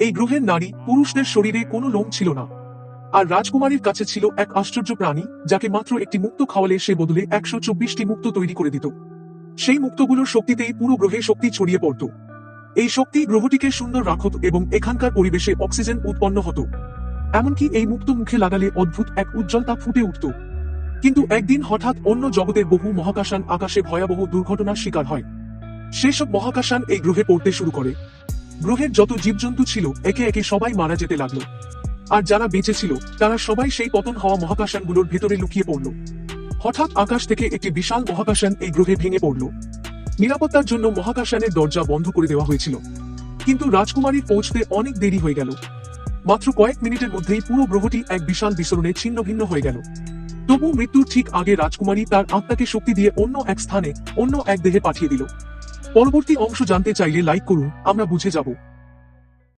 এই গ্রহের নারী পুরুষদের শরীরে কোনো লোম ছিল না। আর রাজকুমারীর কাছে ছিল এক আশ্চর্য প্রাণী, যাকে মাত্র একটি মুক্ত খাওয়ালে সে বদলে একশো চব্বিশটি মুক্ত তৈরি করে দিত। সেই মুক্তগুলোর শক্তিতেই পুরো গ্রহে শক্তি ছড়িয়ে পড়ত। এই শক্তি গ্রহটিকে সুন্দর রাখত এবং এখানকার পরিবেশে অক্সিজেন উৎপন্ন হতো। এমনকি এই মুক্ত মুখে লাগালে অদ্ভুত এক উজ্জ্বলতা ফুটে উঠত। কিন্তু একদিন হঠাৎ অন্য জগতের বহু মহাকাশান আকাশে ভয়াবহ দুর্ঘটনার শিকার হয়। সেসব মহাকাশান এই গ্রহে পড়তে শুরু করে। গ্রহের যত জীবজন্তু ছিল, একে একে সবাই মারা যেতে লাগল। আর যারা বেঁচে ছিল, তারা সবাই সেই পতন হওয়া মহাকাশানগুলোর ভেতরে লুকিয়ে পড়ল। হঠাৎ আকাশ থেকে একটি বিশাল মহাকাশান এই গ্রহে ভেঙে পড়ল। নিরাপত্তার জন্য মহাকাশানের দরজা বন্ধ করে দেওয়া হয়েছিল। কিন্তু রাজকুমারীর পৌঁছতে অনেক দেরি হয়ে গেল। মাত্র কয়েক মিনিটের মধ্যেই পুরো গ্রহটি এক বিশাল বিস্ফোরণে ছিন্ন ভিন্ন হয়ে গেল। তবু মৃত্যুর ঠিক আগে রাজকুমারী তার আত্মাকে শক্তি দিয়ে অন্য এক স্থানে, অন্য এক দেহে পাঠিয়ে দিল। পরবর্তী অংশ জানতে চাইলে লাইক করুন আমরা বুঝে যাব।